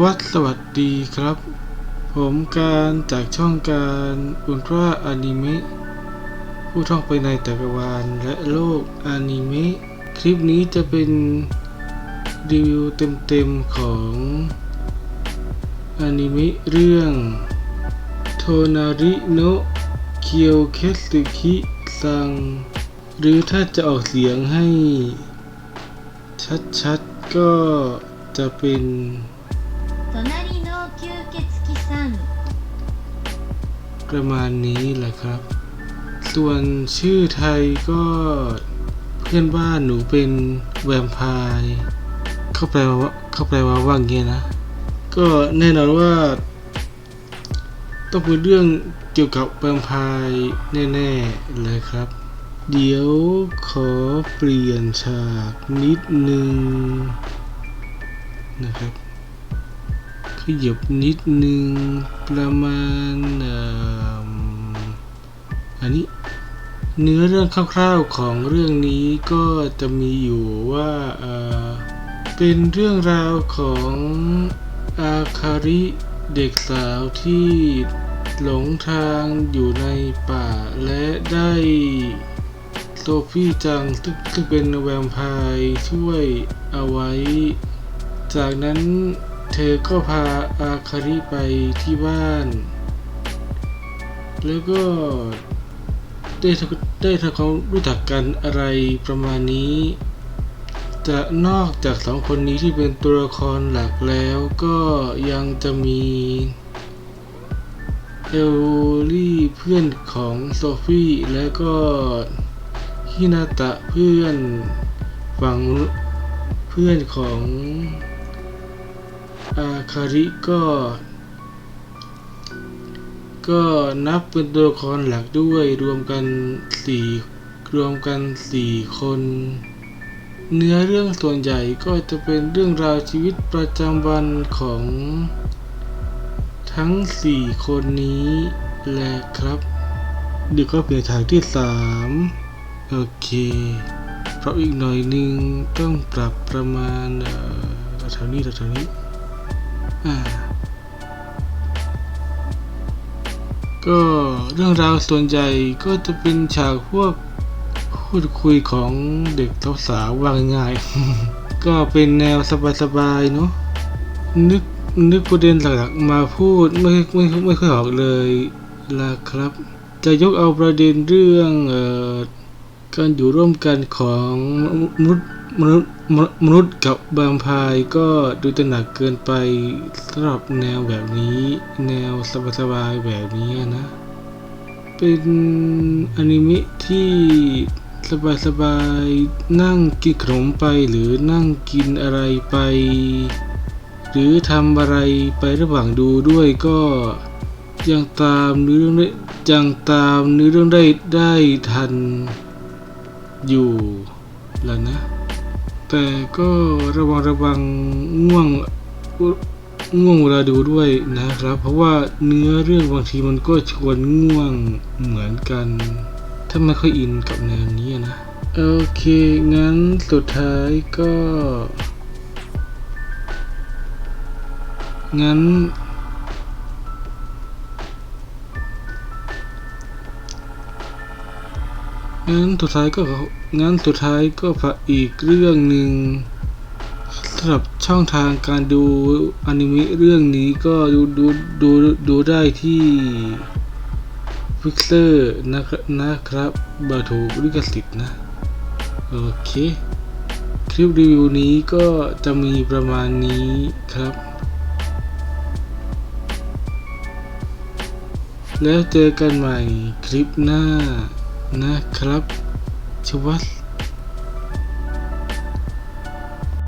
วัสสวัสดีครับ ผมการจากช่องการอุลตร้าอนิเมะผู้ท่องไปในจักรวาลและโลกอนิเมะคลิปนี้จะเป็นรีวิวเต็มๆของอนิเมะเรื่องโทนาริโนเคียวเคสึคิซัง หรือถ้าจะออกเสียงให้ชัดๆก็จะเป็น 隣の吸血鬼さん ประมาณนี้แหละครับ ส่วนชื่อไทยก็เพื่อนบ้านหนูเป็นแวมไพร์เขาแปลว่าเขาแปลว่าว่างี้นะ ก็แน่นอนว่า ต้องเป็นเรื่องเกี่ยวกับแวมไพร์แน่ๆเลยครับ เดี๋ยวขอเปลี่ยนฉากนิดนึงนะครับ ขยับนิดนึงประมาณอันนี้เนื้อเรื่องคร่าวๆของเรื่องนี้ก็จะมีอยู่ว่าเป็นเรื่องราวของอาคาริเด็กสาวที่หลงทางอยู่ในป่าและได้โซฟี่จังซึ่งซึ่งเป็นแวมไพร์ช่วยเอาไว้ จากนั้น เธอก็พาอาคาริไปที่บ้าน แล้วก็ได้ได้ทำความรู้จักกันอะไรประมาณนี้ จะนอกจากสองคนนี้ที่เป็นตัวละครหลักแล้วก็ยังจะมีเอลลี่เพื่อนของโซฟี่และก็ฮินาตะเพื่อนฝั่งเพื่อนของ อาคาริก็ ก็นับเป็นตัวละครหลักด้วยรวมกันสี่รวมกันสี่คน เนื้อเรื่องส่วนใหญ่ก็จะเป็นเรื่องราวชีวิตประจำวันของทั้งสี่คนนี้แหละครับเดี๋ยวก็เปลี่ยนฉากที่สามโอเค เพราะอีกหน่อยนึงต้องปรับประมาณแถวนี้แถวนี้ ก็เรื่องราวส่วนใหญ่ก็จะเป็นฉากพวกพูดคุยของเด็กสาวๆว่าง่ายๆก็เป็นแนวสบายๆเนาะนึกนึกประเด็นหลักๆมาพูดไม่ไม่ไม่ค่อยออกเลยล่ะครับ จะยกเอาประเด็นเรื่องอการอยู่ร่วมกันของมนุษย์ มนุษย์มนุษย์กับบามพายก็ดูจะหนักเกินไปสำหรับแนวแบบนี้ แนวสบายๆแบบนี้นะ เป็นอนิเมะที่สบายๆนั่งกินขนมไปหรือนั่งกินอะไรไป หรือทำอะไรไประหว่างดูด้วยก็ยังตามเนื้อเรื่องได้ยังตามเนื้อเรื่องได้ได้ทันอยู่แล้วนะ แต่ก็ระวังระวังง่วงง่วงเวลาดูด้วยนะครับ เพราะว่าเนื้อเรื่องบางทีมันก็ชวนง่วงเหมือนกัน ถ้าไม่ค่อยอินกับแนวนี้นะ โอเค งั้นสุดท้ายก็ งั้น งั้นสุดท้ายก็งั้นสุดท้ายก็ฝากอีกเรื่องหนึ่งสำหรับช่องทางการดูอนิเมะเรื่องนี้ก็ดูดูดูดูได้ที่ฟิกเซอร์นะครับนะครับบาถูกลิขสิทธิ์นะ โอเค คลิปรีวิวนี้ก็จะมีประมาณนี้ครับ แล้วเจอกันใหม่คลิปหน้า นะครับชวัส